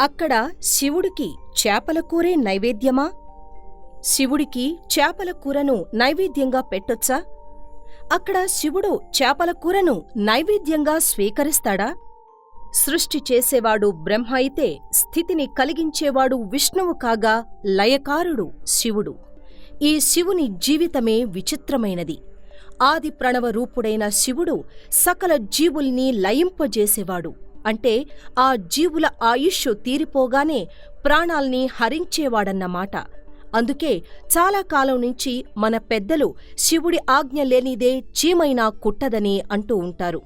అక్కడ శివుడికి చేపల కూరే నైవేద్యమా? శివుడికి చేపల కూరను నైవేద్యంగా పెట్టొచ్చా? అక్కడ శివుడు చేపల కూరను నైవేద్యంగా స్వీకరిస్తాడా? సృష్టి చేసేవాడు బ్రహ్మ అయితే స్థితిని కలిగించేవాడు విష్ణువు కాగా లయకారుడు శివుడు. ఈ శివుని జీవితమే విచిత్రమైనది. ఆది ప్రణవ రూపుడైన శివుడు సకల జీవుల్ని లయింపజేసేవాడు. అంటే ఆ జీవుల ఆయుష్ తీరిపోగానే ప్రాణాల్ని హరించేవాడన్నమాట. అందుకే చాలా కాలం నుంచి మన పెద్దలు శివుడి ఆజ్ఞ లేనిదే చీమైనా కుట్టదని అంటూ ఉంటారు.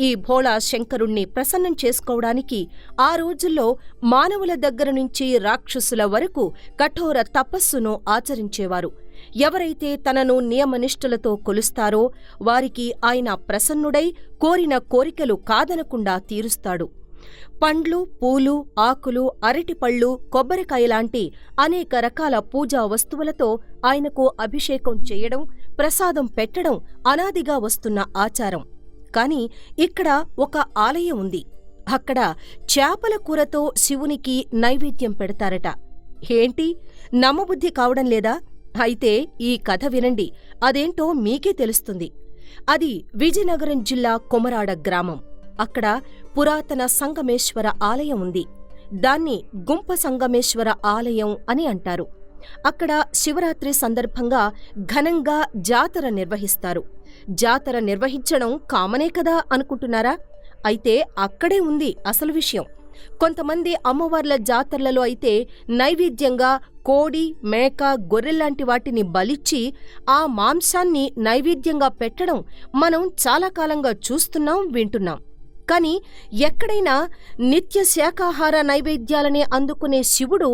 ఈ భోళా శంకరుణ్ణి ప్రసన్నం చేసుకోవడానికి ఆ రోజుల్లో మానవుల దగ్గర నుంచి రాక్షసుల వరకు కఠోర తపస్సును ఆచరించేవారు. ఎవరైతే తనను నియమనిష్ఠులతో కొలుస్తారో వారికి ఆయన ప్రసన్నుడై కోరిన కోరికలు కాదనకుండా తీరుస్తాడు. పండ్లు పూలు ఆకులు అరటిపళ్ళు కొబ్బరికాయలాంటి అనేక రకాల పూజా వస్తువులతో ఆయనకు అభిషేకం చేయడం ప్రసాదం పెట్టడం అనాదిగా వస్తున్న ఆచారం. కాని ఇక్కడ ఒక ఆలయం ఉంది. అక్కడ చేపల కూరతో శివునికి నైవేద్యం పెడతారట. ఏంటి? నమ్మబుద్ధి కావడం లేదా? అయితే ఈ కథ వినండి. అదేంటో మీకే తెలుస్తుంది. అది విజయనగరం జిల్లా కొమరాడ గ్రామం. అక్కడ పురాతన సంగమేశ్వర ఆలయం ఉంది. దాన్ని గుంప సంగమేశ్వర ఆలయం అని అంటారు. అక్కడ శివరాత్రి సందర్భంగా ఘనంగా జాతర నిర్వహిస్తారు. జాతర నిర్వహించడం కామనే కదా అనుకుంటున్నారా? అయితే అక్కడే ఉంది అసలు విషయం. కొంతమంది అమ్మవార్ల జాతరలలో అయితే నైవేద్యంగా కోడి మేక గొర్రెల్లాంటి వాటిని బలిచ్చి ఆ మాంసాన్ని నైవేద్యంగా పెట్టడం మనం చాలా కాలంగా చూస్తున్నాం వింటున్నాం. కాని ఎక్కడైనా నిత్య శాకాహార నైవేద్యాలని అందుకునే శివుడు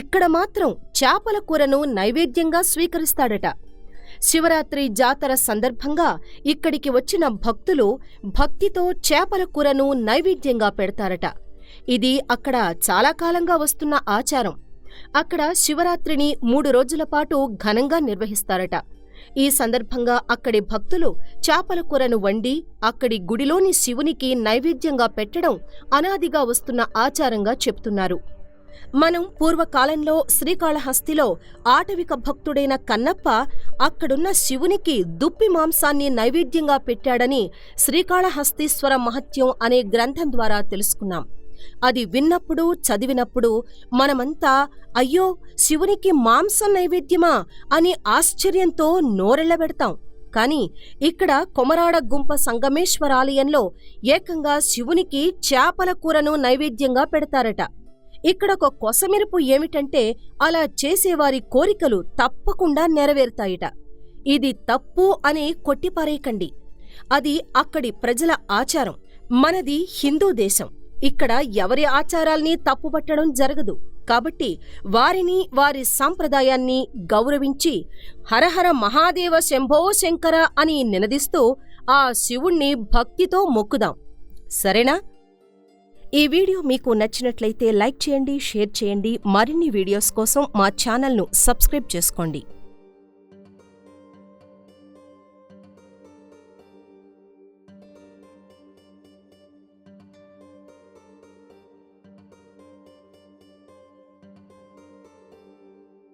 ఇక్కడ మాత్రం చేపల కూరను నైవేద్యంగా స్వీకరిస్తాడట. శివరాత్రి జాతర సందర్భంగా ఇక్కడికి వచ్చిన భక్తులు భక్తితో చేపల కూరను నైవేద్యంగా పెడతారట. ఇది అక్కడ చాలా కాలంగా వస్తున్న ఆచారం. అక్కడ శివరాత్రిని మూడు రోజుల పాటు ఘనంగా నిర్వహిస్తారట. ఈ సందర్భంగా అక్కడి భక్తులు చేపల కూరను వండి అక్కడి గుడిలోని శివునికి నైవేద్యంగా పెట్టడం అనాదిగా వస్తున్న ఆచారంగా చెప్తున్నారు. మనం పూర్వకాలంలో శ్రీకాళహస్తిలో ఆటవిక భక్తుడైన కన్నప్ప అక్కడున్న శివునికి దుప్పి మాంసాన్ని నైవేద్యంగా పెట్టాడని శ్రీకాళహస్తీశ్వర మహత్యం అనే గ్రంథం ద్వారా తెలుసుకున్నాం. అది విన్నప్పుడు చదివినప్పుడు మనమంతా అయ్యో శివునికి మాంసం నైవేద్యమా అని ఆశ్చర్యంతో నోరెళ్ళబెడతాం కాని ఇక్కడ కొమరాడ గుంప సంగమేశ్వరాలయంలో ఏకంగా శివునికి చేపల కూరను నైవేద్యంగా పెడతారట. ఇక్కడొక కొసమెరుపు ఏమిటంటే అలా చేసేవారి కోరికలు తప్పకుండా నెరవేరుతాయిట. ఇది తప్పు అని కొట్టిపారేయకండి. అది అక్కడి ప్రజల ఆచారం. మనది హిందూ దేశం. ఇక్కడ ఎవరి ఆచారాల్ని తప్పుపట్టడం జరగదు. కాబట్టి వారిని వారి సాంప్రదాయాన్ని గౌరవించి హరహర మహాదేవ శంభో శంకర అని నినదిస్తూ ఆ శివుణ్ణి భక్తితో మొక్కుదాం. సరేనా? ఈ వీడియో మీకు నచ్చినట్లయితే లైక్ చేయండి షేర్ చేయండి. మరిన్ని వీడియోస్ కోసం మా ఛానల్ను సబ్స్క్రైబ్ చేసుకోండి.